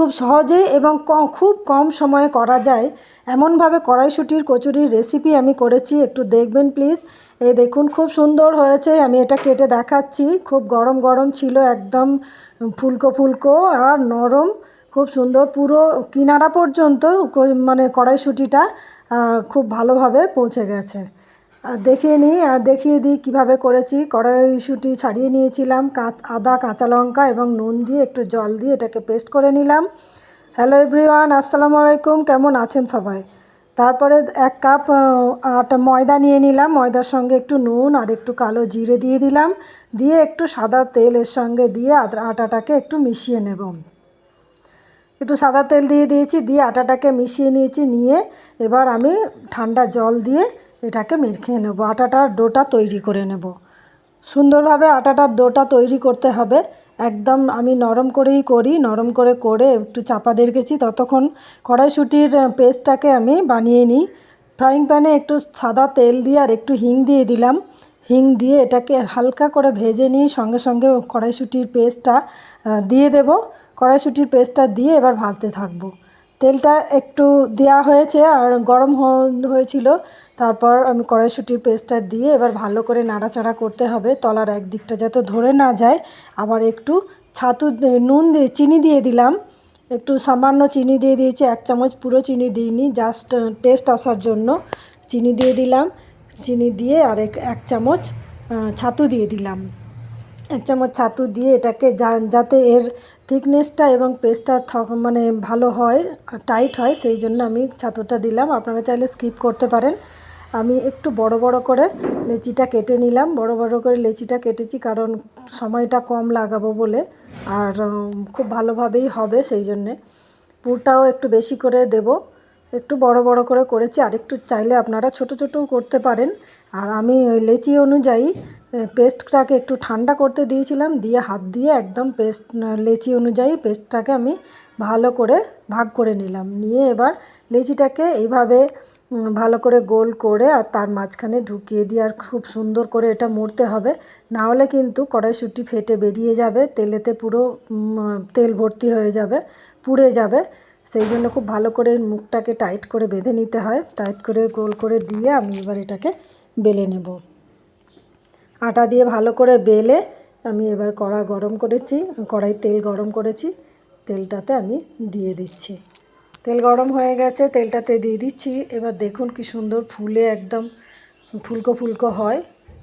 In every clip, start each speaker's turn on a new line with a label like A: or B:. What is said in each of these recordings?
A: খুব সহজে এবং খুব কম সময়ে করা যায়। এমনভাবে কড়াইশুটির কচুরির রেসিপি আমি করেছি, একটু দেখবেন প্লিজ এই দেখুন, খুব সুন্দর হয়েছে, আমি এটা কেটে দেখাচ্ছি। খুব গরম গরম ছিল, একদম ফুলকো ফুলকো আর নরম। খুব সুন্দর, পুরো কিনারা পর্যন্ত মানে কড়াইশুটিটা খুব ভালোভাবে পৌঁছে গেছে। দেখিয়ে নিই আর দেখিয়ে দিই কীভাবে করেছি। কড়াইশুঁটি ছাড়িয়ে নিয়েছিলাম আদা, কাঁচা লঙ্কা এবং নুন দিয়ে একটু জল দিয়ে এটাকে পেস্ট করে নিলাম। হ্যালো এভরিওয়ান, আসসালামু আলাইকুম, কেমন আছেন সবাই? তারপরে এক কাপ আটা ময়দা নিয়ে নিলাম। ময়দার সঙ্গে একটু নুন আর একটু কালো জিরে দিয়ে দিলাম। দিয়ে একটু সাদা তেলের সঙ্গে দিয়ে আটা- আটাটাকে একটু মিশিয়ে নেব। একটু সাদা তেল দিয়ে দিয়েছি, দিয়ে আটাটাকে মিশিয়ে নিয়েছি। নিয়ে এবার আমি ঠান্ডা জল দিয়ে এটাকে মেখে নেব, আটাটার ডোটা তৈরি করে নেব। সুন্দরভাবে আটাটার ডোটা তৈরি করতে হবে। একদম আমি নরম করেই করি, নরম করে করে একটু চাপা দিয়ে রেখেছি। ততক্ষণ কড়াইশুটির পেস্টটাকে আমি বানিয়ে নিই। ফ্রাইং প্যানে একটু সাদা তেল দিয়ে আর একটু হিং দিয়ে দিলাম। হিং দিয়ে এটাকে হালকা করে ভেজে নিয়ে সঙ্গে সঙ্গে কড়াইশুটির পেস্টটা দিয়ে দেব। কড়াইশুটির পেস্টটা দিয়ে এবার ভাজতে থাকব। তেলটা একটু দেওয়া হয়েছে আর গরম হয়েছিল। তারপর আমি কড়াইশুটির পেস্টটা দিয়ে এবার ভালো করে নাড়াচাড়া করতে হবে। তলার একদিকটা যাতে ধরে না যায়। আবার একটু ছাতু নুন দিয়ে, চিনি দিয়ে দিলাম। একটু সামান্য চিনি দিয়ে দিয়েছি, এক চামচ পুরো চিনি দিইনি, জাস্ট টেস্ট আসার জন্য চিনি দিয়ে দিলাম। চিনি দিয়ে আর এক চামচ ছাতু দিয়ে দিলাম। এক চামচ ছাতু দিয়ে এটাকে যাতে এর থিকনেসটা এবং পেস্টটা মানে ভালো হয়, টাইট হয়, সেই জন্য আমি ছাতুটা দিলাম। আপনারা চাইলে স্কিপ করতে পারেন। আমি একটু বড় বড় করে লেচিটা কেটে নিলাম। বড় বড় করে লেচিটা কেটেছি কারণ সময়টা কম লাগাবো বলে আর খুব ভালোভাবেই হবে সেই জন্যে। পুরটাও একটু বেশি করে দেব। একটু বড় বড় করে করেছি। আর একটু চাইলে আপনারা ছোট ছোটও করতে পারেন। আর আমি ওই লেচি অনুযায়ী পেস্টটাকে একটু ঠান্ডা করতে দিয়েছিলাম, দিয়ে হাত দিয়ে একদম পেস্ট লেচি অনুযায়ী পেস্টটাকে আমি ভালো করে ভাগ করে নিলাম। নিয়ে এবার লেচিটাকে এইভাবে ভালো করে গোল করে আর তার মাঝখানে ঢুকিয়ে দিয়ে আর খুব সুন্দর করে এটা মুড়তে হবে। না হলে কিন্তু কড়াইশুঁটি ফেটে বেরিয়ে যাবে, তেলেতে পুরো তেল ভর্তি হয়ে যাবে, পুড়ে যাবে। সেই জন্য খুব ভালো করে মুখটাকে টাইট করে বেঁধে নিতে হয়। টাইট করে গোল করে দিয়ে আমি এবার এটাকে বেলে নেব। আটা দিয়ে ভালো করে বেলে আমি এবার কড়া গরম করেছি, কড়াই তেল গরম করেছি, তেলটাতে আমি দিয়ে দিচ্ছি। তেল গরম হয়ে গেছে, তেলটাতে দিয়ে দিচ্ছি। এবার দেখুন কি সুন্দর ফুলে একদম ফুলকো ফুলকো হয়।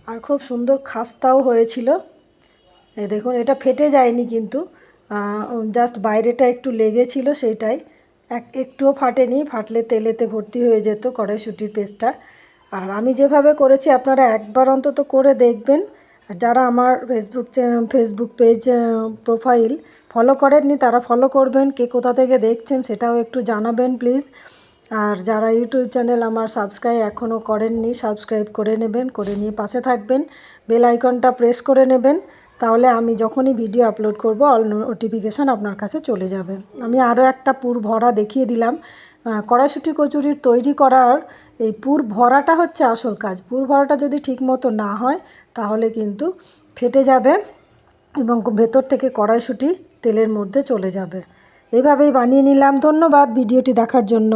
A: আর খুব সুন্দর খাস্তাও হয়েছিল। এই দেখুন, এটা ফেটে যায়নি কিন্তু জাস্ট বাইরেটা একটু লেগেছিল সেইটাই। এক, একটুও ফাটেনি, ফাটলে তেলেতে ভর্তি হয়ে যেত কড়াইশুটির পেস্টটা। আর আমি যেভাবে করেছি, আপনারা একবার অন্তত করে দেখবেন। আর যারা আমার Facebook Facebook page profile follow করেননি, তারা ফলো করবেন, কে কোথা থেকে দেখছেন সেটাও একটু জানাবেন প্লিজ আর যারা ইউটিউব চ্যানেল আমার সাবস্ক্রাইব এখনও করেননি সাবস্ক্রাইব করে নেবেন, করে নিয়ে পাশে থাকবেন। বেল আইকনটা প্রেস করে নেবেন। তাহলে আমি যখনই ভিডিও আপলোড করব অল নোটিফিকেশান আপনার কাছে চলে যাবে। আমি আরও একটা পুর ভরা দেখিয়ে দিলাম। কড়াইশুঁটি কচুরির তৈরি করার এই পুর ভরাটা হচ্ছে আসল কাজ। পুর ভরাটা যদি ঠিক মতো না হয়, তাহলে কিন্তু ফেটে যাবে এবং ভেতর থেকে কড়াইশুঁটি তেলের মধ্যে চলে যাবে। এভাবেই বানিয়ে নিলাম। ধন্যবাদ ভিডিওটি দেখার জন্য।